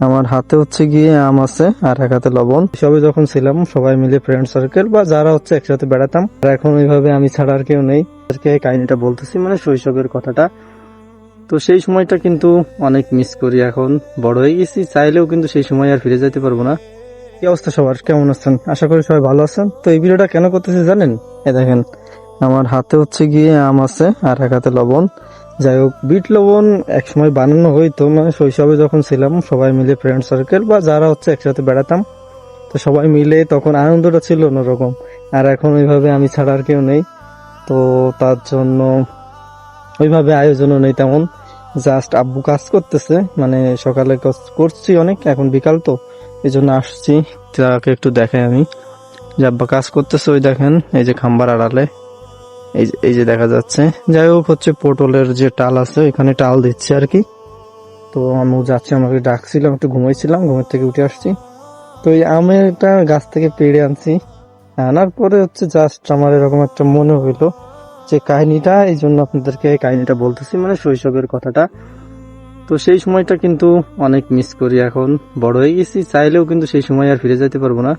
আমার হাতে হচ্ছে গিয়ে আম আছে আর এক হাতে লবণ। সবে যখন ছিলাম, সবাই মিলে ফ্রেন্ড সার্কেল বা যারা হচ্ছে একসাথে বেড়াতাম এখন ওইভাবে আমি ছাড়া আর কেউ নেই। আজকে কাহিনীটা বলতেছি মানে শৈশবের কথাটা। তো সেই সময়টা কিন্তু অনেক মিস করি এখন। বড় হয়ে গেছি, চাইলেও কিন্তু সেই সময় আর ফিরে যেতে পারব না। কি অবস্থা সবার? কেমন আছেন? আশা করি সবাই ভালো আছেন। তো এই ভিডিওটা কেন করতেছি জানেন? এ দেখেন আমার হাতে হচ্ছে গিয়ে আম আছে আর এক হাতে লবণ। যাই হোক, বিট লবণ একসময় বানানো হইতো মানে শৈশবে যখন ছিলাম, সবাই মিলে ফ্রেন্ড সার্কেল বা যারা হচ্ছে একসাথে বেড়াতাম, তো সবাই মিলে তখন আনন্দটা ছিল অন্যরকম। আর এখন ওইভাবে আমি ছাড়া আর কেউ নেই, তো তার জন্য ওইভাবে আয়োজনও নেই তেমন। জাস্ট আব্বু কাজ করতেছে মানে সকালে কাজ করছি অনেক, এখন বিকাল তো এই জন্য আসছি। তাকে একটু দেখাই আমি। যে আব্বা কাজ করতেছে, ওই দেখেন, এই যে খাম্বার আড়ালে। এই যে- দেখা যাচ্ছে। যাই হোক, হচ্ছে পটলের যে টাল আছে, এখানে টাল দিচ্ছে আর কি। তো আমি যাচ্ছি, আমাকে ডাকছিলাম একটু ঘুমাইছিলাম, ঘুমের থেকে উঠে আসছি। তো এই আমের একটা গাছ থেকে পেড়ে আনছি। আনার পরে হচ্ছে জাস্ট আমার এরকম একটা মনে হইল যে কাহিনীটা, এই জন্য আপনাদেরকে কাহিনীটা বলতেছি মানে শৈশবের কথাটা। তো সেই সময়টা কিন্তু অনেক মিস করি এখন, বড় হয়ে গেছি, চাইলেও কিন্তু সেই সময় আর ফিরে যেতে পারব না।